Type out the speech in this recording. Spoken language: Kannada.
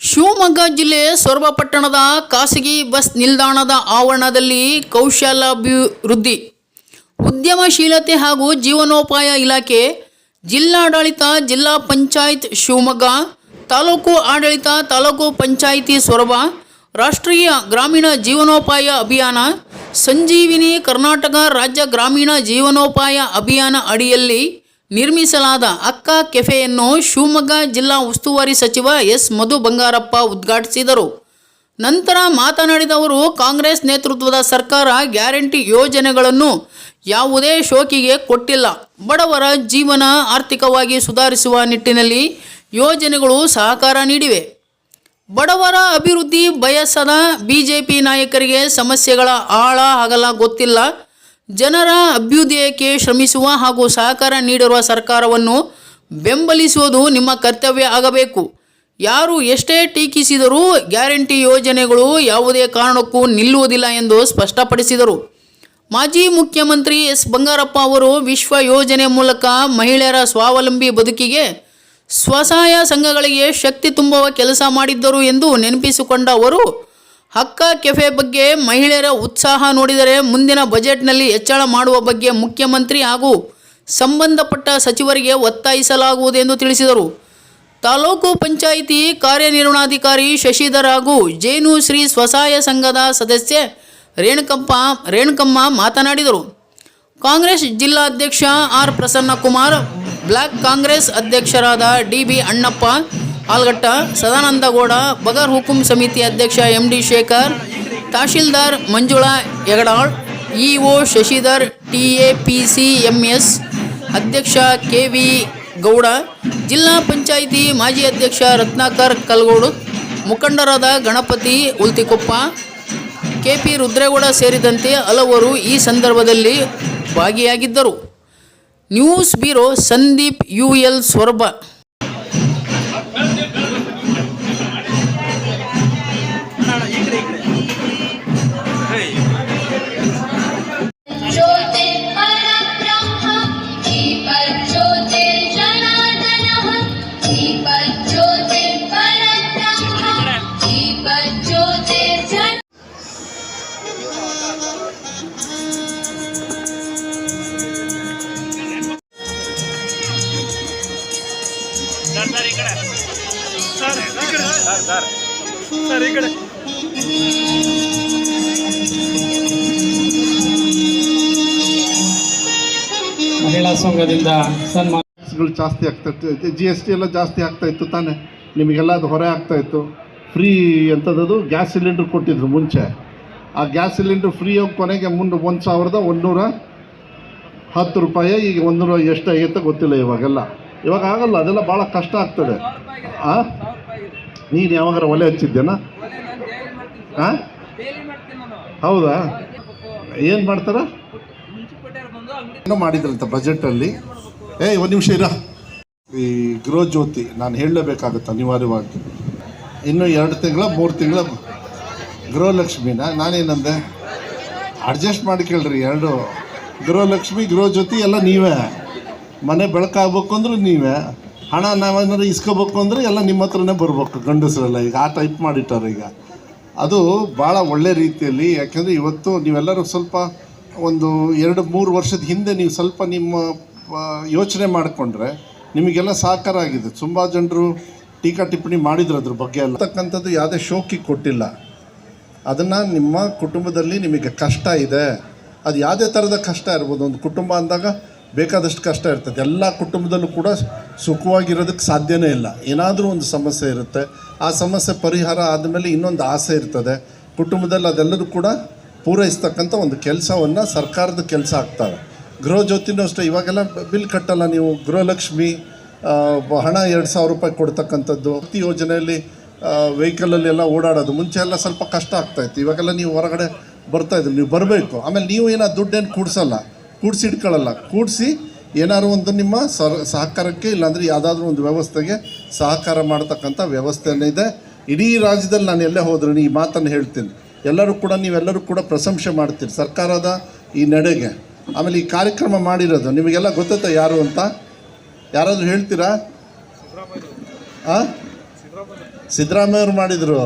ಶಿವಮೊಗ್ಗ ಜಿಲ್ಲೆ ಸೊರಬ ಪಟ್ಟಣದ ಖಾಸಗಿ ಬಸ್ ನಿಲ್ದಾಣದ ಆವರಣದಲ್ಲಿ ಕೌಶಲ್ಯಾಭಿವೃದ್ಧಿ, ಉದ್ಯಮಶೀಲತೆ ಹಾಗೂ ಜೀವನೋಪಾಯ ಇಲಾಖೆ, ಜಿಲ್ಲಾಡಳಿತ, ಜಿಲ್ಲಾ ಪಂಚಾಯತ್ ಶಿವಮೊಗ್ಗ, ತಾಲೂಕು ಆಡಳಿತ, ತಾಲೂಕು ಪಂಚಾಯಿತಿ ಸೊರಬ, ರಾಷ್ಟ್ರೀಯ ಗ್ರಾಮೀಣ ಜೀವನೋಪಾಯ ಅಭಿಯಾನ, ಸಂಜೀವಿನಿ ಕರ್ನಾಟಕ ರಾಜ್ಯ ಗ್ರಾಮೀಣ ಜೀವನೋಪಾಯ ಅಭಿಯಾನ ಅಡಿಯಲ್ಲಿ ನಿರ್ಮಿಸಲಾದ ಅಕ್ಕ ಕೆಫೆಯನ್ನು ಶಿವಮೊಗ್ಗ ಜಿಲ್ಲಾ ಉಸ್ತುವಾರಿ ಸಚಿವ ಎಸ್ ಮಧು ಬಂಗಾರಪ್ಪ ಉದ್ಘಾಟಿಸಿದರು. ನಂತರ ಮಾತನಾಡಿದ ಅವರು, ಕಾಂಗ್ರೆಸ್ ನೇತೃತ್ವದ ಸರ್ಕಾರ ಗ್ಯಾರಂಟಿ ಯೋಜನೆಗಳನ್ನು ಯಾವುದೇ ಶೋಕಿಗೆ ಕೊಟ್ಟಿಲ್ಲ. ಬಡವರ ಜೀವನ ಆರ್ಥಿಕವಾಗಿ ಸುಧಾರಿಸುವ ನಿಟ್ಟಿನಲ್ಲಿ ಯೋಜನೆಗಳು ಸಹಕಾರ ನೀಡಿವೆ. ಬಡವರ ಅಭಿವೃದ್ಧಿ ಬಯಸದ ಬಿಜೆಪಿ ನಾಯಕರಿಗೆ ಸಮಸ್ಯೆಗಳ ಆಳ ಹಗಲ ಗೊತ್ತಿಲ್ಲ. ಜನರ ಅಭ್ಯುದಯಕ್ಕೆ ಶ್ರಮಿಸುವ ಹಾಗೂ ಸಹಕಾರ ನೀಡಿರುವ ಸರ್ಕಾರವನ್ನು ಬೆಂಬಲಿಸುವುದು ನಿಮ್ಮ ಕರ್ತವ್ಯ ಆಗಬೇಕು. ಯಾರು ಎಷ್ಟೇ ಟೀಕಿಸಿದರೂ ಗ್ಯಾರಂಟಿ ಯೋಜನೆಗಳು ಯಾವುದೇ ಕಾರಣಕ್ಕೂ ನಿಲ್ಲುವುದಿಲ್ಲ ಎಂದು ಸ್ಪಷ್ಟಪಡಿಸಿದರು. ಮಾಜಿ ಮುಖ್ಯಮಂತ್ರಿ ಎಸ್. ಬಂಗಾರಪ್ಪ ಅವರು ವಿಶ್ವ ಯೋಜನೆ ಮೂಲಕ ಮಹಿಳೆಯರ ಸ್ವಾವಲಂಬಿ ಬದುಕಿಗೆ ಸ್ವಸಹಾಯ ಸಂಘಗಳಿಗೆ ಶಕ್ತಿ ತುಂಬುವ ಕೆಲಸ ಮಾಡಿದ್ದರು ಎಂದು ನೆನಪಿಸಿಕೊಂಡ ಅವರು ಹಕ್ಕ ಕೆಫೆ ಬಗ್ಗೆ ಮಹಿಳೆಯರ ಉತ್ಸಾಹ ನೋಡಿದರೆ ಮುಂದಿನ ಬಜೆಟ್ನಲ್ಲಿ ಹೆಚ್ಚಳ ಮಾಡುವ ಬಗ್ಗೆ ಮುಖ್ಯಮಂತ್ರಿ ಹಾಗೂ ಸಂಬಂಧಪಟ್ಟ ಸಚಿವರಿಗೆ ಒತ್ತಾಯಿಸಲಾಗುವುದು ಎಂದು ತಿಳಿಸಿದರು. ತಾಲೂಕು ಪಂಚಾಯಿತಿ ಕಾರ್ಯನಿರ್ವಹಣಾಧಿಕಾರಿ ಶಶಿಧರ್ ಹಾಗೂ ಜೇನು ಶ್ರೀ ಸ್ವಸಹಾಯ ಸಂಘದ ಸದಸ್ಯೆ ರೇಣುಕಪ್ಪ ರೇಣುಕಮ್ಮ ಮಾತನಾಡಿದರು. ಕಾಂಗ್ರೆಸ್ ಜಿಲ್ಲಾಧ್ಯಕ್ಷ ಆರ್ ಪ್ರಸನ್ನಕುಮಾರ್, ಬ್ಲಾಕ್ ಕಾಂಗ್ರೆಸ್ ಅಧ್ಯಕ್ಷರಾದ ಡಿ ಬಿ ಅಣ್ಣಪ್ಪ ಆಲ್ಗಟ್ಟ ಸದಾನಂದಗೌಡ ಬಗರ್ ಹುಕುಂ ಸಮಿತಿ ಅಧ್ಯಕ್ಷ M D Shekhar, tahsildar Manjula Yagadal EO Shashidhar T A P C M S ಅಧ್ಯಕ್ಷ ಕೆ ವಿ ಗೌಡ, ಜಿಲ್ಲಾ ಪಂಚಾಯಿತಿ ಮಾಜಿ ಅಧ್ಯಕ್ಷ ರತ್ನಾಕರ್ ಕಲ್ಗೋಡು, ಮುಖಂಡರಾದ ಗಣಪತಿ ಉಲ್ತಿಕೊಪ್ಪ ಕೆ ಪಿ ರುದ್ರೇಗೌಡ ಸೇರಿದಂತೆ ಹಲವರು ಈ ಸಂದರ್ಭದಲ್ಲಿ ಭಾಗಿಯಾಗಿದ್ದರು. News bureau Sandeep U L Soraba sir ಮಹಿಳಾ ಸಂಘದಿಂದ ಸನ್ಮಾನ ಜಾಸ್ತಿ ಆಗ್ತಾ ಇತ್ತು. ಜಿ ಎಸ್ ಟಿ ಎಲ್ಲ ಜಾಸ್ತಿ ಆಗ್ತಾ ಇತ್ತು ತಾನೇ. ನಿಮಗೆಲ್ಲ ಅದು ಹೊರೆ ಆಗ್ತಾ ಇತ್ತು. ಫ್ರೀ ಎಂಥದ್ದು ಗ್ಯಾಸ್ ಸಿಲಿಂಡ್ರ್ ಕೊಟ್ಟಿದ್ರು ಮುಂಚೆ. ಆ ಗ್ಯಾಸ್ ಸಿಲಿಂಡ್ರ್ ಫ್ರೀ ಆಗಿ ಕೊನೆಗೆ ಮುಂದೆ ಒಂದು ಸಾವಿರದ ಒಂದುನೂರ ಹತ್ತು ರೂಪಾಯಿ, ಈಗ ಒಂದೂರ ಎಷ್ಟು ಆಗೈತೆ ಗೊತ್ತಿಲ್ಲ ಇವಾಗೆಲ್ಲ. ಇವಾಗ ಆಗಲ್ಲ, ಅದೆಲ್ಲ ಭಾಳ ಕಷ್ಟ ಆಗ್ತದೆ. ಆ? ನೀನು ಯಾವಾಗಾರ ಒಲೆ ಹಚ್ಚಿದ್ದೇನಾ? ಹಾಂ ಹೌದಾ? ಏನು ಮಾಡ್ತಾರ? ಏನೋ ಮಾಡಿದ್ರಂತ ಬಜೆಟಲ್ಲಿ. ಏಯ್, ಒಂದು ನಿಮಿಷ ಇರ. ಈ ಗೃಹಜ್ಯೋತಿ, ನಾನು ಹೇಳಲೇಬೇಕಾಗತ್ತೆ ಅನಿವಾರ್ಯವಾಗಿ? ಇನ್ನು ಎರಡು ತಿಂಗಳ, ಮೂರು ತಿಂಗಳ ಗೃಹಲಕ್ಷ್ಮಿನ? ನಾನೇನಂದೆ? ಅಡ್ಜಸ್ಟ್ ಮಾಡಿ ಕೇಳ್ರಿ, ಎರಡು. ಗೃಹಲಕ್ಷ್ಮಿ, ಗೃಹಜ್ಯೋತಿ ಎಲ್ಲ ನೀವೇ. ಮನೆ ಬೆಳಕಾಗಬೇಕು ಅಂದ್ರೆ ನೀವೇ, ಹಣ ನಾವೇನಾದ್ರು ಇಸ್ಕೋಬೇಕು ಅಂದರೆ ಎಲ್ಲ ನಿಮ್ಮ ಹತ್ರನೇ ಬರ್ಬೇಕು ಗಂಡಸರೆಲ್ಲ ಈಗ, ಆ ಟೈಪ್ ಮಾಡಿಟ್ಟಾರೆ ಈಗ. ಅದು ಭಾಳ ಒಳ್ಳೆ ರೀತಿಯಲ್ಲಿ, ಯಾಕೆಂದರೆ ಇವತ್ತು ನೀವೆಲ್ಲರೂ ಸ್ವಲ್ಪ ಒಂದು ಎರಡು, ಮೂರು ವರ್ಷದ ಹಿಂದೆ ನೀವು ಸ್ವಲ್ಪ ನಿಮ್ಮ ಯೋಚನೆ ಮಾಡಿಕೊಂಡ್ರೆ ನಿಮಗೆಲ್ಲ ಸಹಕಾರ ಆಗಿದೆ. ತುಂಬ ಜನರು ಟೀಕಾ ಟಿಪ್ಪಣಿ ಮಾಡಿದ್ರು ಅದ್ರ ಬಗ್ಗೆ ಅಲ್ಲ ತಕ್ಕಂಥದ್ದು ಯಾವುದೇ ಶೋಕಿ ಕೊಟ್ಟಿಲ್ಲ. ಅದನ್ನು ನಿಮ್ಮ ಕುಟುಂಬದಲ್ಲಿ ನಿಮಗೆ ಕಷ್ಟ ಇದೆ. ಅದು ಯಾವುದೇ ಥರದ ಕಷ್ಟ ಇರ್ಬೋದು. ಒಂದು ಕುಟುಂಬ ಅಂದಾಗ ಬೇಕಾದಷ್ಟು ಕಷ್ಟ ಇರ್ತದೆ. ಎಲ್ಲ ಕುಟುಂಬದಲ್ಲೂ ಕೂಡ ಸುಖವಾಗಿರೋದಕ್ಕೆ ಸಾಧ್ಯವೇ ಇಲ್ಲ. ಏನಾದರೂ ಒಂದು ಸಮಸ್ಯೆ ಇರುತ್ತೆ. ಆ ಸಮಸ್ಯೆ ಪರಿಹಾರ ಆದಮೇಲೆ ಇನ್ನೊಂದು ಆಸೆ ಇರ್ತದೆ. ಕುಟುಂಬದಲ್ಲಿ ಅದೆಲ್ಲರೂ ಕೂಡ ಪೂರೈಸ್ತಕ್ಕಂಥ ಒಂದು ಕೆಲಸವನ್ನು ಸರ್ಕಾರದ ಕೆಲಸ ಆಗ್ತವೆ. ಗೃಹ ಜ್ಯೋತಿನೂ ಅಷ್ಟೇ. ಇವಾಗೆಲ್ಲ ಬಿಲ್ ಕಟ್ಟಲ್ಲ ನೀವು. ಗೃಹಲಕ್ಷ್ಮಿ ಹಣ ಎರಡು ಸಾವಿರ ರೂಪಾಯಿ ಕೊಡ್ತಕ್ಕಂಥದ್ದು ಪ್ರತಿ ಯೋಜನೆಯಲ್ಲಿ ವೆಹಿಕಲಲ್ಲಿ ಎಲ್ಲ ಓಡಾಡೋದು. ಮುಂಚೆ ಎಲ್ಲ ಸ್ವಲ್ಪ ಕಷ್ಟ ಆಗ್ತಾಯಿತ್ತು ಇವಾಗೆಲ್ಲ ನೀವು ಹೊರಗಡೆ ಬರ್ತಾಯಿದ್ರು ನೀವು ಬರಬೇಕು. ಆಮೇಲೆ ನೀವು ಏನೋ ದುಡ್ಡೇನು ಕೂಡಿಸಲ್ಲ. ಕೂಡಿಸಿ ಇಟ್ಕೊಳ್ಳಲ್ಲ. ಕೂಡಿಸಿ ಏನಾದ್ರು ಒಂದು ನಿಮ್ಮ ಸಹಕಾರಕ್ಕೆ ಇಲ್ಲಾಂದರೆ ಯಾವುದಾದ್ರೂ ಒಂದು ವ್ಯವಸ್ಥೆಗೆ ಸಹಕಾರ ಮಾಡ್ತಕ್ಕಂಥ ವ್ಯವಸ್ಥೆನೇ ಇದೆ. ಇಡೀ ರಾಜ್ಯದಲ್ಲಿ ನಾನು ಎಲ್ಲೇ ಹೋದ್ರೂ ಈ ಮಾತನ್ನು ಹೇಳ್ತೀನಿ. ಎಲ್ಲರೂ ಕೂಡ, ನೀವೆಲ್ಲರೂ ಕೂಡ ಪ್ರಶಂಸೆ ಮಾಡ್ತೀರಿ. ಸರ್ಕಾರದ ಈ ನಡೆಗೆ. ಆಮೇಲೆ ಈ ಕಾರ್ಯಕ್ರಮ ಮಾಡಿರೋದು, ನಿಮಗೆಲ್ಲ ಗೊತ್ತಾಯ್ತ ಯಾರು ಅಂತ? ಯಾರಾದರೂ ಹೇಳ್ತೀರಾ? ಹಾಂ ಸಿದ್ದರಾಮಯ್ಯವ್ರು ಮಾಡಿದರು.